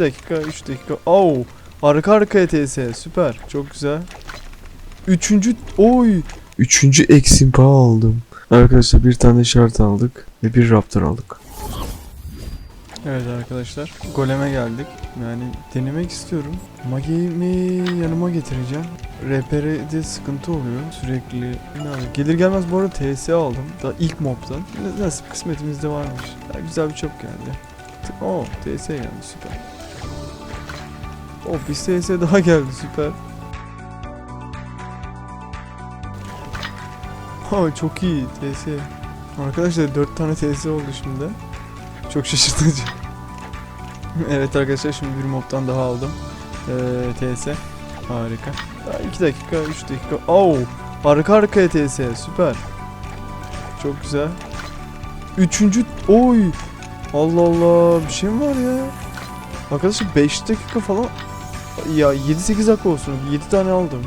dakika 3 dakika. Oo. Arka arkaya TS süper. Çok güzel. Üçüncü oy. Üçüncü eksimpa aldım. Arkadaşlar bir tane şart aldık ve bir raptor aldık. Evet arkadaşlar goleme geldik. Yani denemek istiyorum. Magi'mi yanıma getireceğim. Reper'de sıkıntı oluyor sürekli. Yani gelir gelmez bu arada TS aldım. Daha ilk mobdan. Nasip kısmetimizde varmış. Daha güzel bir çöp geldi. Tık- Oo TS geldi süper. Oh bir TS daha geldi süper. Ha çok iyi TS. Arkadaşlar 4 tane TS oldu şimdi. Çok şaşırtıcı. evet arkadaşlar şimdi bir mobtan daha aldım. Ee, TS. Harika. 2 dakika, 3 dakika. Oo! Arka arkaya TS. Süper. Çok güzel. Üçüncü... Oy! Allah Allah. Bir şey mi var ya? Arkadaşlar 5 dakika falan... Ya 7-8 dakika olsun. 7 tane aldım.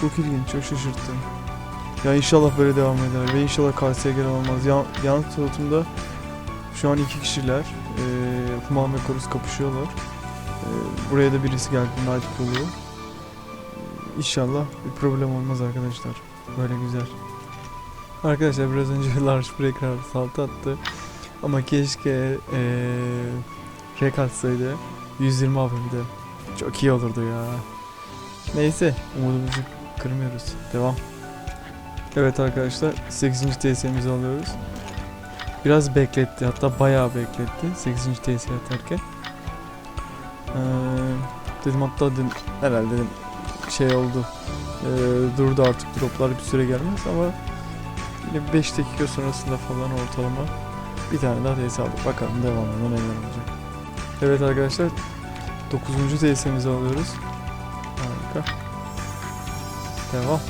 Çok ilginç, çok şaşırttı. Ya inşallah böyle devam eder ve inşallah KSG olmaz. Yan, yan tarafımda şu an iki kişiler. Ee, Human ve Korus kapışıyorlar. Ee, buraya da birisi geldi. Night oluyor. İnşallah bir problem olmaz arkadaşlar. Böyle güzel. Arkadaşlar biraz önce Large Breaker salto attı. Ama keşke ee, rek atsaydı. 120 APM'de. Çok iyi olurdu ya. Neyse umudumuzu kırmıyoruz. Devam. Evet arkadaşlar 8. TS'mizi alıyoruz. Biraz bekletti hatta bayağı bekletti 8. TS atarken. Ee, dedim hatta dedim, herhalde dedim şey oldu. Ee, durdu artık droplar bir süre gelmez ama yine 5 dakika sonrasında falan ortalama bir tane daha TS aldık. Bakalım devamında neler olacak. Evet arkadaşlar 9. TS'mizi alıyoruz. Harika. Devam.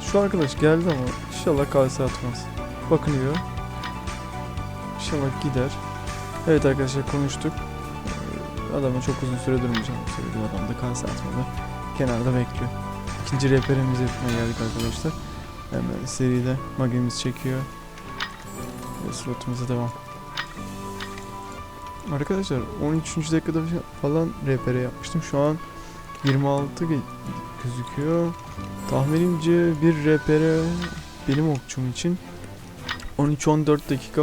Şu arkadaş geldi ama inşallah kalse atmaz. Bakınıyor. İnşallah gider. Evet arkadaşlar konuştuk. Ee, Adama çok uzun süre durmayacağım söyledim adam da kalse atmadı. Kenarda bekliyor. İkinci reperimizi yapmaya geldik arkadaşlar. Hemen seride magemiz çekiyor. Ve slotumuza devam. Arkadaşlar 13. dakikada falan repere yapmıştım. Şu an 26 ge- gözüküyor. Tahminimce bir repere benim okçum için 13-14 dakika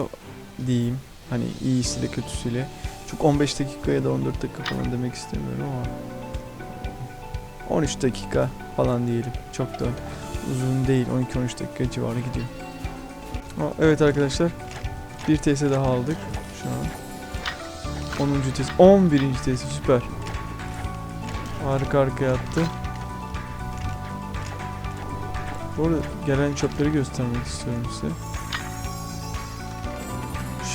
diyeyim. Hani iyisiyle kötüsüyle. Çok 15 dakika ya da 14 dakika falan demek istemiyorum ama 13 dakika falan diyelim. Çok da uzun değil. 12-13 dakika civarı gidiyor. Evet arkadaşlar. Bir TS daha aldık şu an. 10. TS, 11. TS süper. Arka arkaya attı. Bu arada gelen çöpleri göstermek istiyorum size.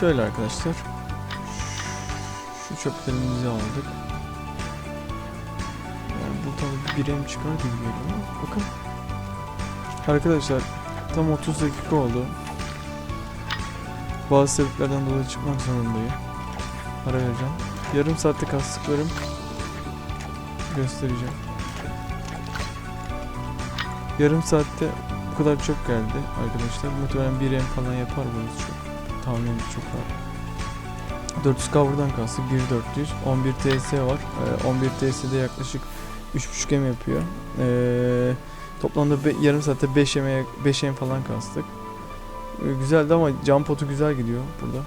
Şöyle arkadaşlar. Şu çöplerimizi aldık. Yani buradan bir em çıkar gibi geliyor bakın. Arkadaşlar tam 30 dakika oldu. Bazı sebeplerden dolayı çıkmak zorundayım. Ara vereceğim. Yarım saatte kastıklarım göstereceğim. Yarım saatte bu kadar çok geldi arkadaşlar. Muhtemelen 1 M falan yapar bu çok. Tahminim çok var. 400 cover'dan kastık 1400. 11 TS var. Ee, 11 TS'de yaklaşık 3.5 M yapıyor. Ee, toplamda yarım saatte 5 M 5 M falan kastık. Ee, güzeldi ama can potu güzel gidiyor burada.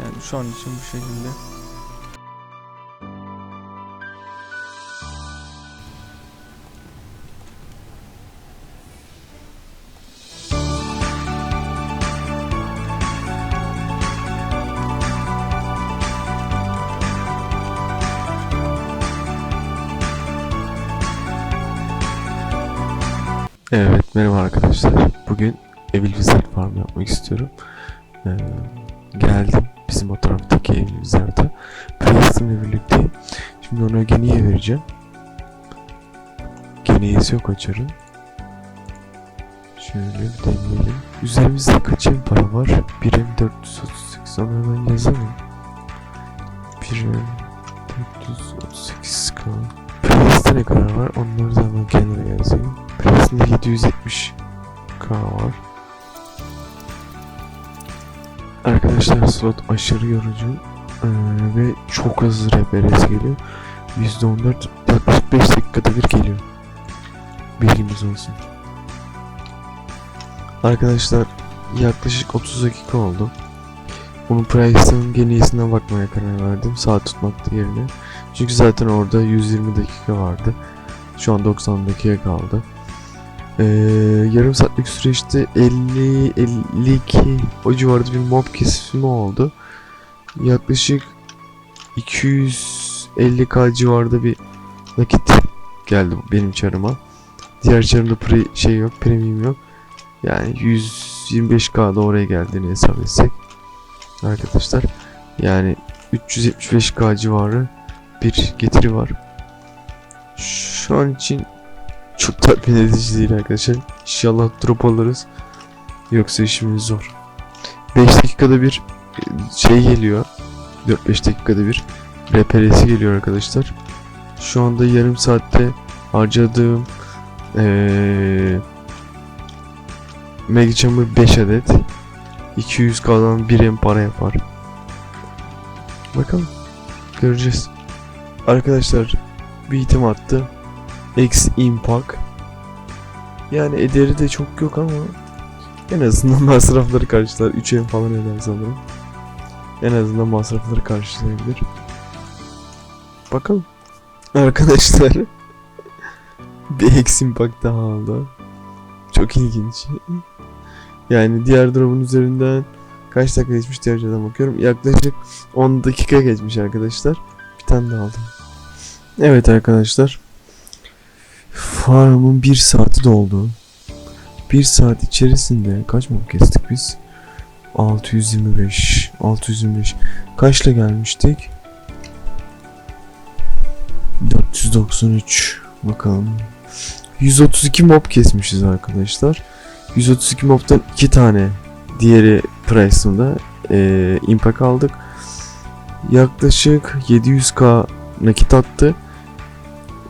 Yani şu an için bu şekilde. Evet merhaba arkadaşlar. Bugün Evil Wizard Farm yapmak istiyorum. Ee, geldim bizim o taraftaki Evil Wizard'a. Preston'la birlikteyim. Şimdi ona Geni'ye vereceğim. Geni'yesi yok açarım. Şöyle bir deneyelim. Üzerimizde kaç em para var? 1 em 438 onu hemen yazalım. 1 em 438 k. Price'de ne kadar var? Onları da hemen kenara yazayım. Price'de 770 k var. Arkadaşlar slot aşırı yorucu. Ee, ve çok hızlı RPRS geliyor. %14 yaklaşık 5 dakikada bir geliyor. Bilginiz olsun. Arkadaşlar yaklaşık 30 dakika oldu. Bunun Price'ın en iyisine bakmaya karar verdim. Saat tutmak yerine. Çünkü zaten orada 120 dakika vardı. Şu an 90 dakika kaldı. Ee, yarım saatlik süreçte 50 52 o civarda bir mob kesimi oldu. Yaklaşık 250k civarda bir nakit geldi benim çarıma. Diğer çarımda pre şey yok, premium yok. Yani 125k da oraya geldiğini hesap etsek arkadaşlar. Yani 375k civarı bir getiri var. Şu an için çok tatmin edici değil arkadaşlar. İnşallah drop alırız. Yoksa işimiz zor. 5 dakikada bir e, şey geliyor. 4-5 dakikada bir RPR'si geliyor arkadaşlar. Şu anda yarım saatte harcadığım ee, Mega Chamber 5 adet 200k'dan 1 M para yapar. Bakalım. Göreceğiz. Arkadaşlar bir item attı. X Impact. Yani ederi de çok yok ama en azından masrafları karşılar. 3 M falan eder sanırım. En azından masrafları karşılayabilir. Bakalım. Arkadaşlar bir X Impact daha aldı. Çok ilginç. Yani diğer drop'un üzerinden kaç dakika geçmiş diğer yerden bakıyorum. Yaklaşık 10 dakika geçmiş arkadaşlar. Bir tane daha aldım. Evet arkadaşlar. Farm'ın 1 saati doldu. 1 saat içerisinde kaç mob kestik biz? 625 625 Kaçla gelmiştik? 493 Bakalım. 132 mob kesmişiz arkadaşlar. 132 mob'tan 2 tane Diğeri Price'ında e, impact aldık. Yaklaşık 700k nakit attı.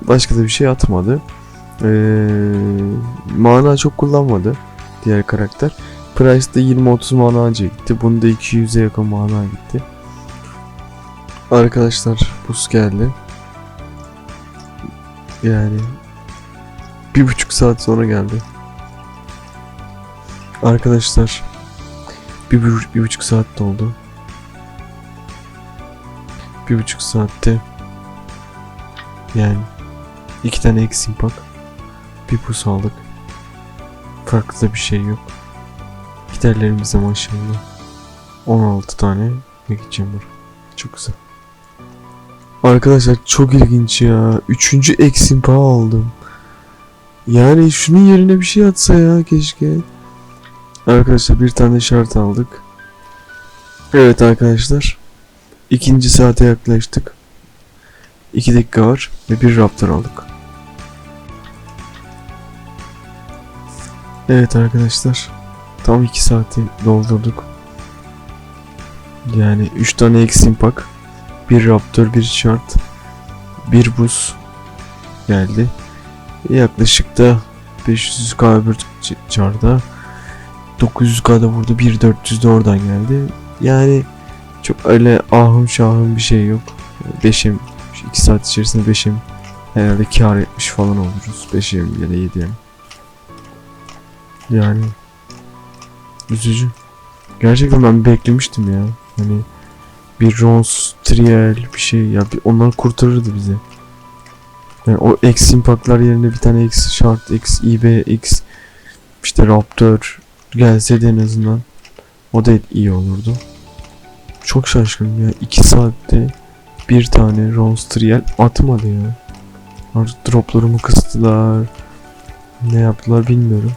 Başka da bir şey atmadı Eee mana çok kullanmadı diğer karakter. Price'da 20-30 mana anca gitti. Bunda 200'e yakın mana gitti. Arkadaşlar buz geldi. Yani bir buçuk saat sonra geldi. Arkadaşlar bir, bir, bir buçuk saat doldu. Bir buçuk saatte yani iki tane eksi impact bir pus aldık. Farklı da bir şey yok. Giderlerimizde maşallah. 16 tane Mega Chamber. Çok güzel. Arkadaşlar çok ilginç ya. Üçüncü Eximpa aldım. Yani şunun yerine bir şey atsa ya keşke. Arkadaşlar bir tane şart aldık. Evet arkadaşlar. ikinci saate yaklaştık. 2 dakika var ve bir Raptor aldık. Evet arkadaşlar. Tam 2 saati doldurduk. Yani 3 tane eksi impact. Bir raptor, bir şart. Bir buz geldi. Yaklaşık da 500k öbür çarda. 900k da burada 1400 de oradan geldi. Yani çok öyle ahım şahım bir şey yok. 5'im 2 saat içerisinde 5'im herhalde kar etmiş falan oluruz. 5'im ya da 7'im. Yani üzücü. Gerçekten ben beklemiştim ya. Hani bir Rons, Trial bir şey ya bir onlar kurtarırdı bizi. Yani o X impactlar yerine bir tane X şart, X IB, X işte Raptor gelseydi en azından o da iyi olurdu. Çok şaşkınım ya. 2 saatte bir tane Rons Trial atmadı ya. Artık droplarımı kıstılar. Ne yaptılar bilmiyorum.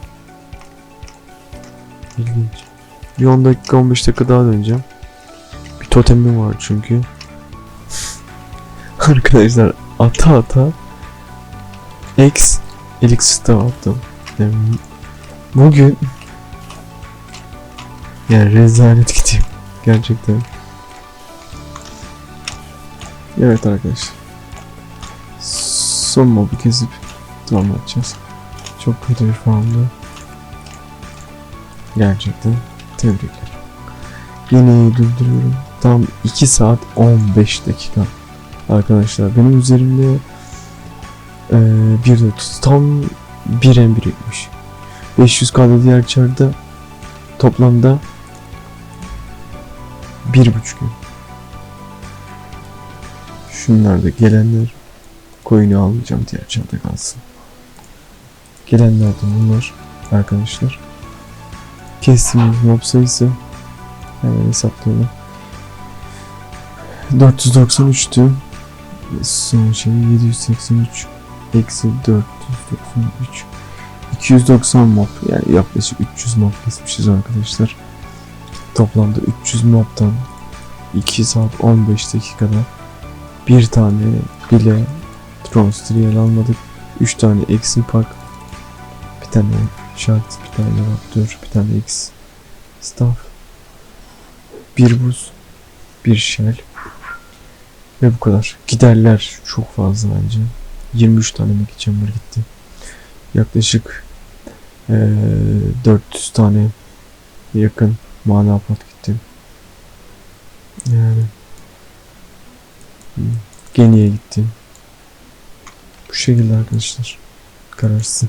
İlginç. Bir 10 dakika 15 dakika daha döneceğim. Bir totemim var çünkü. Arkadaşlar ata ata X Elixir attım. Yani bugün yani rezalet gideyim. Gerçekten. Evet arkadaşlar. Son mobu kesip devam edeceğiz. Çok kötü bir formda. Gerçekten tebrikler. Yine durduruyorum. tam 2 saat 15 dakika. Arkadaşlar benim üzerimde eee 1.30 tam 1 M birikmiş. 500 kaldı diğer çarda toplamda bir buçuk gün. Şunlar da gelenler coin'i almayacağım diğer çanta kalsın. Gelenler de bunlar arkadaşlar. Kestiğimiz mob sayısı hemen hesaplayalım. 493'tü. Son şey 783 eksi 493 290 mob yani yaklaşık 300 mob kesmişiz arkadaşlar. Toplamda 300 mobtan 2 saat 15 dakikada bir tane bile Tronstrial almadık. 3 tane Exil Pack bir tane Shard, bir tane Raptor, bir tane X Staff bir buz bir shell ve bu kadar. Giderler çok fazla bence. 23 tane Mega Chamber gitti. Yaklaşık eee 400 tane yakın mana pot gitti. Yani Geniye gitti. Bu şekilde arkadaşlar. Kararsın.